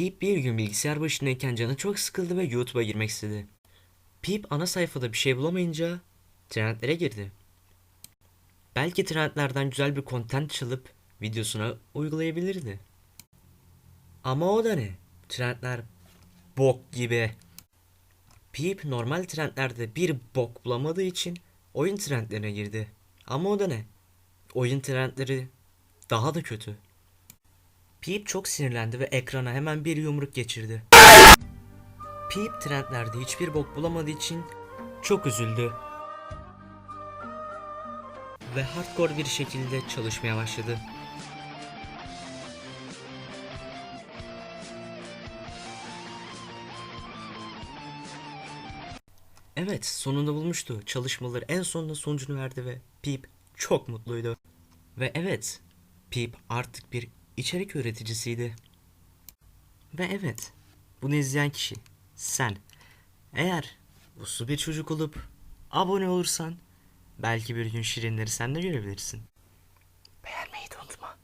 Peep bir gün bilgisayar başındayken canı çok sıkıldı ve YouTube'a girmek istedi. Peep ana sayfada bir şey bulamayınca trendlere girdi. Belki trendlerden güzel bir content çalıp videosuna uygulayabilirdi. Ama o da ne? Trendler bok gibi. Peep normal trendlerde bir bok bulamadığı için oyun trendlerine girdi. Ama o da ne? Oyun trendleri daha da kötü. Peep çok sinirlendi ve ekrana hemen bir yumruk geçirdi. Peep trendlerde hiçbir bok bulamadığı için çok üzüldü. Ve hardcore bir şekilde çalışmaya başladı. Evet, sonunda bulmuştu. Çalışmaları en sonunda sonucunu verdi ve Peep çok mutluydu. Ve evet, Peep artık bir içerik üreticisiydi. Ve evet, bunu izleyen kişi sen. Eğer uslu bir çocuk olup abone olursan belki bir gün şirinleri sen de görebilirsin. Beğenmeyi de unutma.